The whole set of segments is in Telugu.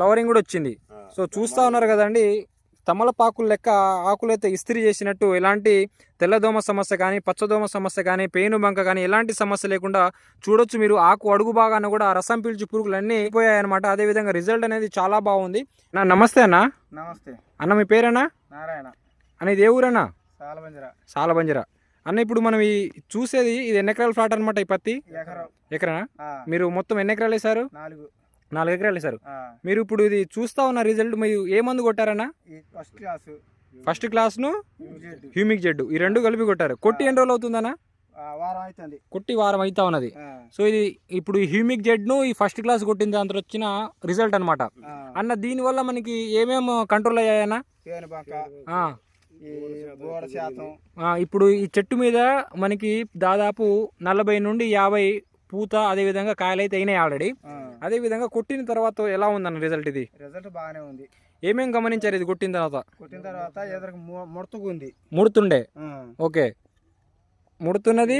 ఫ్లవరింగ్ కూడా వచ్చింది. సో చూస్తా ఉన్నారు కదండి తమలపాకులు లెక్క ఆకులు అయితే ఇస్త్రీ చేసినట్టు ఎలాంటి తెల్లదోమ సమస్య కానీ పచ్చదోమ సమస్య కానీ పేను బంక కానీ ఎలాంటి సమస్య లేకుండా చూడొచ్చు మీరు. ఆకు అడుగు భాగాన కూడా రసం పీల్చి పురుగులు అన్నీ అయిపోయాయి అనమాట అదేవిధంగా రిజల్ట్ అనేది చాలా బాగుంది. నా నమస్తే అన్న. నమస్తే. అన్న మీ పేరేనా నారాయణ. అన్న ఇది ఏ ఊరన్నా? సాలబంజరా. సాలబంజరా. అన్న ఇప్పుడు మనం ఈ చూసేది ఇది ఎన్ని ఎకరాల ఫ్లాట్ అనమాట ఈ పత్తి? ఎకరం. మీరు మొత్తం ఎన్ని ఎకరాలు వేశారు? నాలుగు. నాలుగు ఎకరాలు ఆ, మీరు ఇప్పుడు ఇది చూస్తా ఉన్న రిజల్ట్ మీరు ఏ మందు కొట్టారన్నా? First class first used. Humic Z ఈ రెండు కలిపి కొట్టారు. కొట్టి ఎన్ని రోజులు అవుతుందన్నా? వారం అవుతుంది కొట్టి వారం అవుతా ఉన్నది. సో ఇది ఇప్పుడు ఈ హ్యూమిక్ జెడ్ను ఈ ఫస్ట్ క్లాస్ కొట్టిన దాంతో వచ్చిన రిజల్ట్ అనమాట అన్న దీనివల్ల మనకి ఏమేమి కంట్రోల్ అయ్యాయన్నా? ఇప్పుడు ఈ చెట్టు మీద మనకి దాదాపు నలభై నుండి యాభై పూత అదేవిధంగా కాయలు అయితే అయినాయి ఆల్రెడీ ఆ, అదేవిధంగా కొట్టిన తర్వాత ఎలా ఉందన్న రిజల్ట్ ఇది? రిజల్ట్ బాగానే ఉంది. ఏమేం గమనించారు ఇది కొట్టిన తర్వాత? కొట్టిన తర్వాత ఎదురు ముడతగుంది. ముడుతుండే. ఓకే. ముడుతున్నది?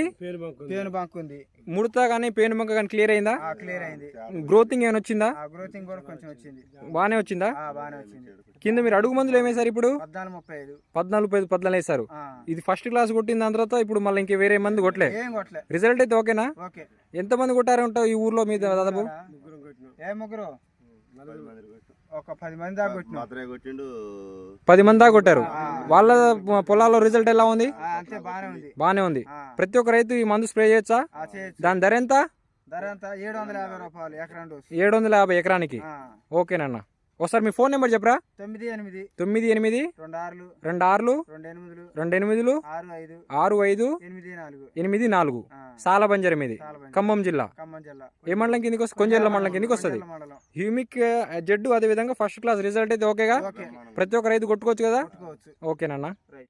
పేను బంక్ ఉంది. ముడత కానీ పేను మొక్క కానీ క్లియర్ అయిందా? ఆ క్లియర్ అయింది. గ్రోతింగ్ ఏమైనా వచ్చిందా? ఆ గ్రోతింగ్ కూడా కొంచెం వచ్చింది. బాగానే వచ్చిందా? ఆ బాగానే వచ్చింది. కింద మీరు అడుగు మందులు ఏమేశారు ఇప్పుడు? పద్నాలుగు ముప్పై ఐదు. పద్నాలుగు పది పద్నాలుగు వేశారు. ఆ, ఇది ఫస్ట్ క్లాస్ కొట్టిన దాని తర్వాత ఇప్పుడు మళ్ళీ ఇంక వేరే మంది కొట్టలే. ఏం కొట్టలే. రిజల్ట్ అయితే ఓకేనా? ఓకే. ఎంత మంది కొట్టారు ఉంటావు ఈ ఊర్లో మీద దాదాపు? ఏ ముగ్గురు? ఒక పది మంది దాకా కొట్టిండు. పది మంది దాకా కొట్టారు. వాళ్ళ పొలాల్లో రిజల్ట్ ఎలా ఉంది? బాగానే ఉంది. ప్రతి ఒక్క రైతు ఈ మందు స్ప్రే చేయొచ్చా? దాని ధర ఎంత? ఏడు వందల యాభై ఎకరానికి? ఓకేనన్న. ఒకసారి మీ ఫోన్ నెంబర్ చెప్పరా? తొమ్మిది ఎనిమిది తొమ్మిది ఎనిమిది రెండు ఆరులు రెండు ఆరులు రెండు ఎనిమిదిలు రెండు ఎనిమిదిలు ఆరు ఐదు ఆరు ఐదు ఎనిమిది నాలుగు ఎనిమిది నాలుగు. సాలబంజర్. ఖమ్మం జిల్లా. ఖమ్మం జిల్లా. ఏ మండలం కిందకి వస్తుంది కొంచెల్ల మండలం కిందకి వస్తుంది. హ్యూమిక్ జడ్డు అదే విధంగా ఫస్ట్ క్లాస్ రిజల్ట్ అయితే ఓకేగా ఓకే ప్రతి ఒక్క రైతు కొట్టుకోవచ్చు కదా? ఓకేనన్నా